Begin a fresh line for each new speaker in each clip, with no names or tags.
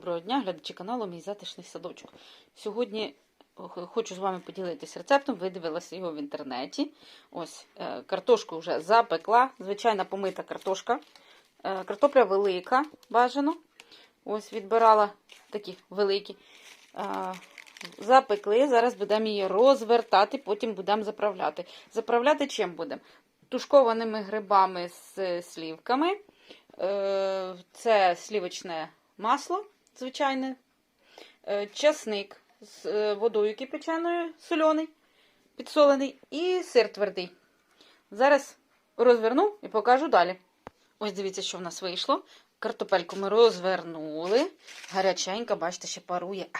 Доброго дня, глядачі каналу Мій затишний садочок. Сьогодні хочу з вами поділитися рецептом. Ви дивилися його в інтернеті. Ось е, картошку вже запекла. Звичайна помита картошка. Е, Картопля велика, бажано. Ось відбирала такі великі. Е, Запекли. Зараз будемо її розвертати, потім будемо заправляти. Заправляти чим будемо? Тушкованими грибами з слівками. Е, Це слівочне масло звичайне, е, часник з е, водою кипяченою, сольоний, підсолений, і сир твердий. Зараз розверну і покажу далі. Ось дивіться, що в нас вийшло. Картопельку ми розвернули. Гаряченька, бачите, ще парує. А,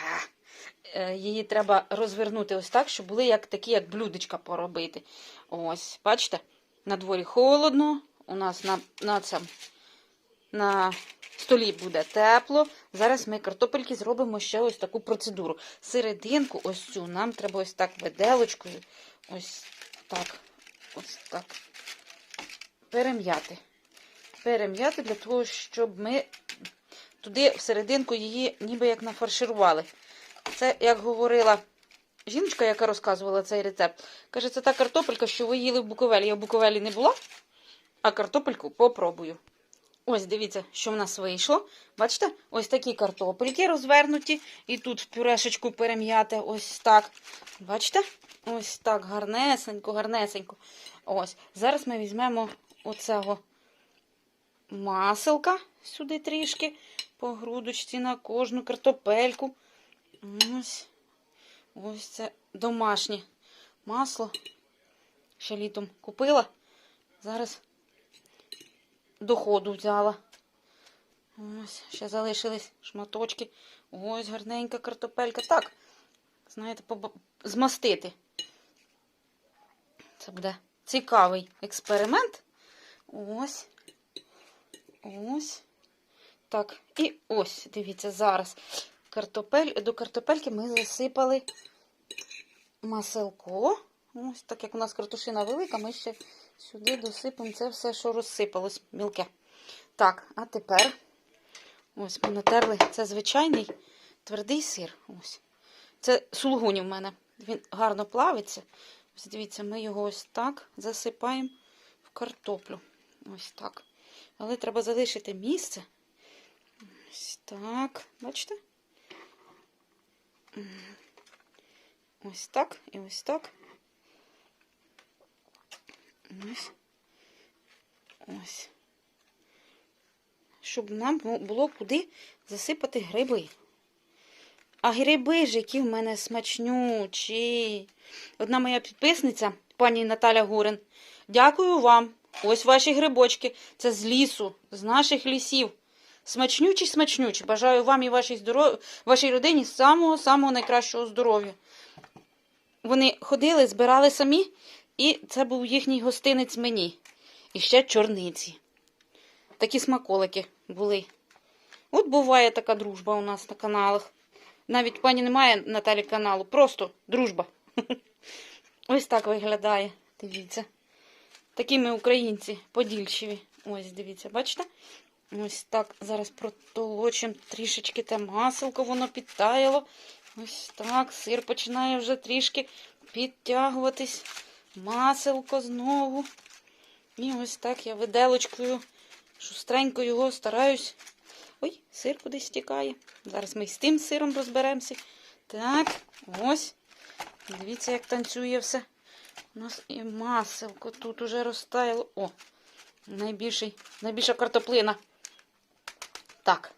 е, її треба розвернути ось так, щоб були як такі, як блюдечка поробити. Ось, бачите, на дворі холодно. У нас на, на цьому на столі буде тепло. Зараз ми картопельки зробимо ще ось таку процедуру. Серединку, ось цю, нам треба ось так виделочкою, ось так, ось так. Перем'яти. Перем'яти для того, щоб ми туди всерединку її ніби як нафарширували. Це, як говорила жіночка, яка розказувала цей рецепт, каже, це та картопелька, що ви їли в Буковелі. Я в Буковелі не була, а картопельку попробую. Ось, дивіться, що в нас вийшло. Бачите, ось такі картопельки розвернуті. І тут пюрешечку перем'яти ось так. Бачите? Ось так, гарнесенько, гарнесенько. Ось. Зараз ми візьмемо оцього маселка сюди трішки, по грудочці на кожну картопельку. Ось. Ось це домашнє масло. Ще літом купила. Зараз доходу взяла. Ось, ще залишились шматочки. Ось гарненька картопелька. Так, знаєте, поба- змастити. Це буде цікавий експеримент. Ось. Ось. Так, і ось, дивіться, зараз. Картопель, до картопельки ми засипали маселко. Ось так як у нас картошина велика, ми ще сюди досипемо це все, що розсипалось мілке. Так, а тепер ось ми натерли. Це звичайний твердий сир. Ось. Це сулгуні в мене. Він гарно плавиться. Ось дивіться, ми його ось так засипаємо в картоплю. Ось так. Але треба залишити місце. Ось так. Бачите? Ось так і ось так. Ось. Ось. Щоб нам було куди засипати гриби. А гриби ж, які в мене смачнючі. Одна моя підписниця, пані Наталя Гурин. Дякую вам. Ось ваші грибочки. Це з лісу, з наших лісів. Смачнючі, смачнючі. Бажаю вам і вашій, здоров... вашій родині самого-самого найкращого здоров'я. Вони ходили, збирали самі, і це був їхній гостинець мені. І ще чорниці. Такі смаколики були. От буває така дружба у нас на каналах. Навіть пані немає Наталі каналу, просто дружба. Ось так виглядає. Дивіться. Такі ми українці, подільчиві. Ось, дивіться, бачите? Ось так. Зараз протолочимо трішечки те маселко, воно підтаяло. Ось так. Сир починає вже трішки підтягуватись. Маселко знову. І ось так я виделочкою, шустренько його стараюсь. Ой, сир кудись стікає. Зараз ми з тим сиром розберемося. Так, ось. Дивіться, як танцює все. У нас і маселко тут уже розтаяло. О, найбільший, найбільша картоплина. Так,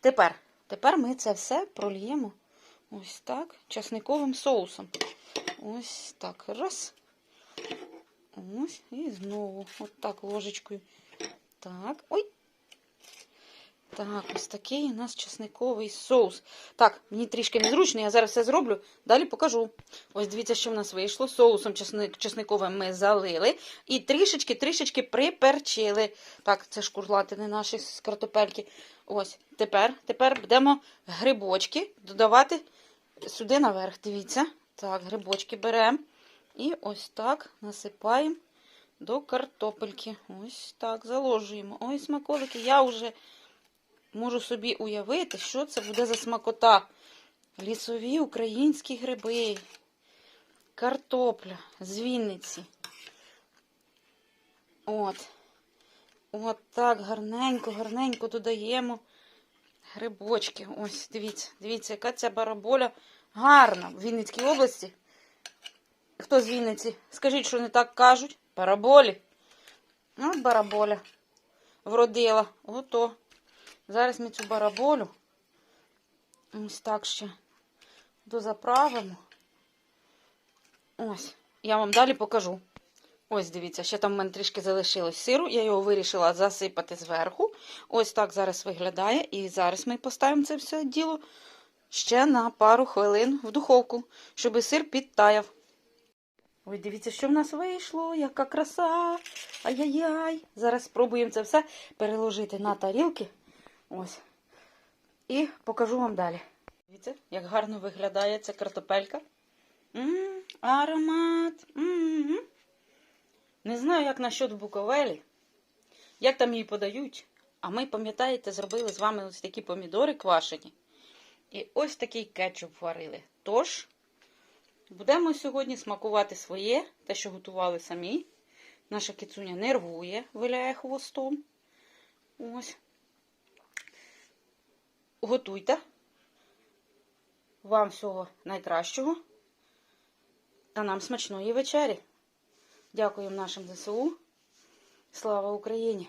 тепер, тепер ми це все прольємо ось так, часниковим соусом. Ось так. Раз. Ось. І знову. От так ложечкою. Так. Ой. Так, ось такий у нас чесниковий соус. Так, мені трішки незручно, я зараз все зроблю, далі покажу. Ось дивіться, що в нас вийшло. Соусом чесник, чесниковим ми залили і трішечки-трішечки приперчили. Так, це шкурлатини наші з картопельки. Ось, тепер, тепер будемо грибочки додавати сюди наверх. Дивіться. Так, грибочки беремо. І ось так насипаємо до картопельки. Ось так заложуємо. Ой, смаколики. Я вже можу собі уявити, що це буде за смакота. Лісові українські гриби, картопля з Вінниці. От. От так гарненько, гарненько додаємо грибочки. Ось, дивіться, дивіться, яка ця бараболя гарна в Вінницькій області. Хто з Вінниці? Скажіть, що не так кажуть? Бараболі. От бараболя вродила. Ото. Зараз ми цю бараболю ось так ще дозаправимо. Ось. Я вам далі покажу. Ось, дивіться, ще там в мене трішки залишилось сиру. Я його вирішила засипати зверху. Ось так зараз виглядає. І зараз ми поставимо це все діло ще на пару хвилин в духовку, щоб сир підтаяв. Ой, дивіться, що в нас вийшло, яка краса. Ай-яй-яй. Зараз спробуємо це все переложити на тарілки. Ось. І покажу вам далі. Дивіться, як гарно виглядає ця картопелька. М-м, аромат. М-м-м. Не знаю, як насчет Буковелі, як там її подають. А ми, пам'ятаєте, зробили з вами ось такі помідори квашені. І ось такий кетчуп варили. Тож, будемо сьогодні смакувати своє, те, що готували самі. Наша кицуня нервує, виляє хвостом. Ось. Готуйте. Вам всього найкращого. А нам смачної вечері. Дякуємо нашим ЗСУ. Слава Україні!